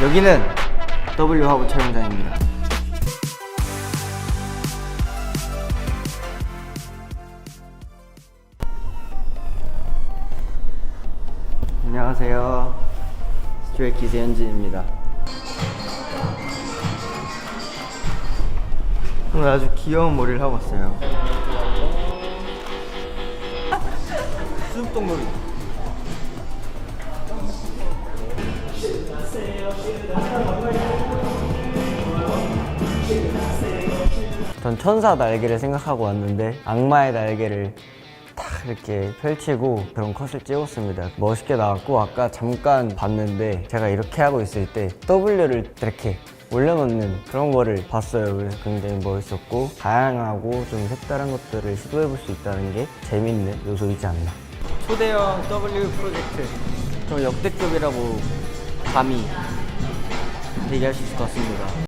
여기는 W 화보 촬영장입니다. 안녕하세요. 스트레이키즈 현진입니다. 오늘 아주 귀여운 머리를 하고 왔어요. 수줍동놀이. 전 천사 날개를 생각하고 왔는데 악마의 날개를 탁 이렇게 펼치고 그런 컷을 찍었습니다. 멋있게 나왔고 아까 잠깐 봤는데 제가 이렇게 하고 있을 때 W를 이렇게 올려놓는 그런 거를 봤어요. 그래서 굉장히 멋있었고 다양하고 좀 색다른 것들을 시도해 볼 수 있다는 게 재밌는 요소이지 않나. 초대형 W 프로젝트 좀 역대급이라고 감히 얘기할 수 있을 것 같습니다.